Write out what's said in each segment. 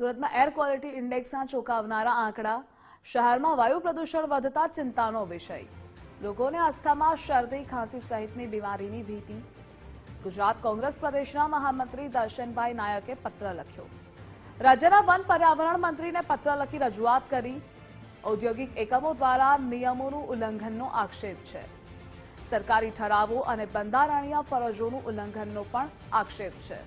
સુરતમાં air quality ઇન્ડેક્સના ચોંકાવનારા આંકડા, શહેરમાં વાયુ પ્રદૂષણ વધતા ચિંતાનો વિષય. લોકોને અસ્થમા શરદી, ખાંસી સહિતની બીમારીની ભીતિ. ગુજરાત કોંગ્રેસ પ્રદેશના મહામંત્રી દર્શનભાઈ નાયકે પત્ર લખ્યો. રાજ્યના વન પર્યાવરણ મંત્રીને પત્ર લખી રજૂઆત કરી. ઔદ્યોગિક એકમો દ્વારા નિયમોનું ઉલ્લંઘનનો આક્ષેપ છે. સરકારી ઠરાવો અને બંધારણીય ફરજોનું ઉલ્લંઘનનો પણ આક્ષેપ છે.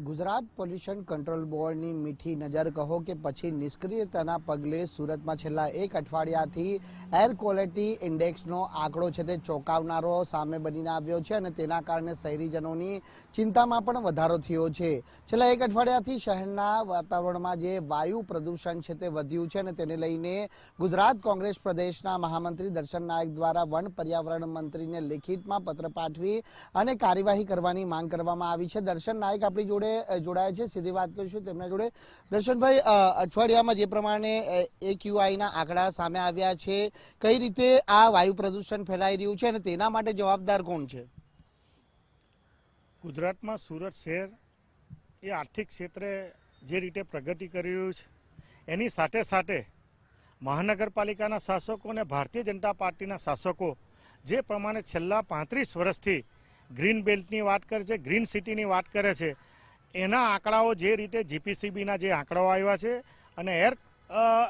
ગુજરાત પોલ્યુશન કંટ્રોલ બોર્ડની મીઠી નજર કહો કે પછી નિષ્ક્રિયતાના પગલે સુરતમાં છેલ્લા એક અઠવાડિયાથી એર ક્વોલિટી ઇન્ડેક્સનો આંકડો છે તે ચોંકાવનારો સામે બનીને આવ્યો છે અને તેના કારણે શહેરીજનોની ચિંતામાં પણ વધારો થયો છે. છેલ્લા એક અઠવાડિયાથી શહેરના વાતાવરણમાં જે વાયુ પ્રદૂષણ છે તે વધ્યું છે અને તેને લઈને ગુજરાત કોંગ્રેસ પ્રદેશના મહામંત્રી દર્શન નાયક દ્વારા વન પર્યાવરણ મંત્રીને લેખિતમાં પત્ર પાઠવી અને કાર્યવાહી કરવાની માંગ કરવામાં આવી છે. દર્શન નાયક આપણી જોડે અ, જોડાયા છે. સીધી વાત કરીશું તેમના જોડે. દર્શનભાઈ અઠવાડિયામાં જે પ્રમાણે એક્યુઆઈના આંકડા સામે આવ્યા છે કઈ રીતે આ વાયુ પ્રદૂષણ ફેલાઈ રહ્યું છે અને તેના માટે જવાબદાર કોણ છે? ગુજરાતમાં સુરત શહેર એ આર્થિક ક્ષેત્રે જે રીતે પ્રગતિ કરી રહ્યું છે એની સાથે સાથે મહાનગરપાલિકાના શાસકો અને ભારતીય જનતા પાર્ટીના શાસકો જે પ્રમાણે છેલ્લા પાંત્રીસ વર્ષથી ગ્રીન બેલ્ટની વાત કરે છે ગ્રીન સિટીની વાત કરે છે એના આંકડાઓ જે રીતે જીપીસીબીના જે આંકડાઓ આવ્યા છે અને એર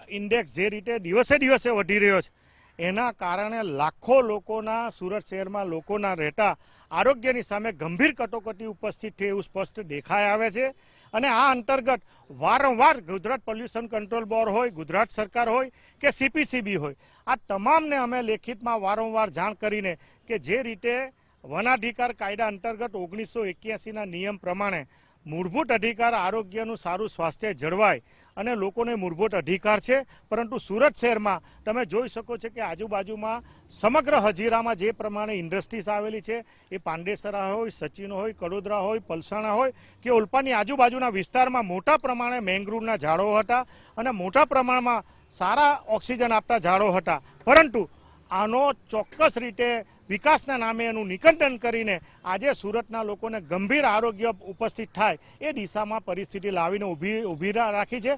ઇન્ડેક્સ જે રીતે દિવસે દિવસે વધી રહ્યો છે, એના કારણે લાખો લોકોના સુરત શહેરમાં લોકોના રહેતા આરોગ્યની સામે ગંભીર કટોકટી ઉપસ્થિત છે એવું સ્પષ્ટ દેખાઈ આવે છે. અને આ અંતર્ગત વારંવાર ગુજરાત પોલ્યુશન કંટ્રોલ બોર્ડ હોય, ગુજરાત સરકાર હોય કે સીપીસીબી હોય, આ તમામને અમે લેખિતમાં વારંવાર જાણ કરીને કે જે રીતે વનાધિકાર કાયદા અંતર્ગત ઓગણીસો એક્યાસીના નિયમ પ્રમાણે મૂળભૂત અધિકાર આરોગ્યનું સારું સ્વાસ્થ્ય જળવાય અને લોકોને મૂળભૂત અધિકાર છે. પરંતુ સુરત શહેરમાં તમે જોઈ શકો છો કે આજુબાજુમાં સમગ્ર હજીરામાં જે પ્રમાણે ઇન્ડસ્ટ્રીઝ આવેલી છે, એ પાંડેસરા હોય, સચિન હોય, કડોદરા હોય, પલસાણા હોય, કે ઉલ્પાની આજુબાજુના વિસ્તારમાં મોટા પ્રમાણે મેંગ્રુવના ઝાડો હતા અને મોટા પ્રમાણમાં સારા ઓક્સિજન આપતા ઝાડો હતા. પરંતુ આનો ચોક્કસ રીતે વિકાસના નામે એનું નિકંદન કરીને આજે સુરતના લોકોને ગંભીર આરોગ્ય ઉપસ્થિત થાય એ દિશામાં પરિસ્થિતિ લાવીને ઊભી ઊભી રાખી છે.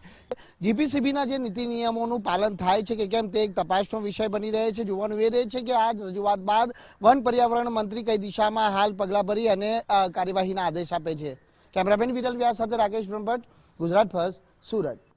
જીપીસીબીના જે નીતિ નિયમોનું પાલન થાય છે કે કેમ તે એક તપાસનો વિષય બની રહે છે. જોવાનું એ રહે છે કે આ રજૂઆત બાદ વન પર્યાવરણ મંત્રી કઈ દિશામાં હાલ પગલાં ભરી અને કાર્યવાહીના આદેશ આપે છે. કેમેરામેન વિરલ વ્યાસ સાથે રાકેશ બ્રહ્મભટ્ટ, ગુજરાત ફર્સ્ટ, સુરત.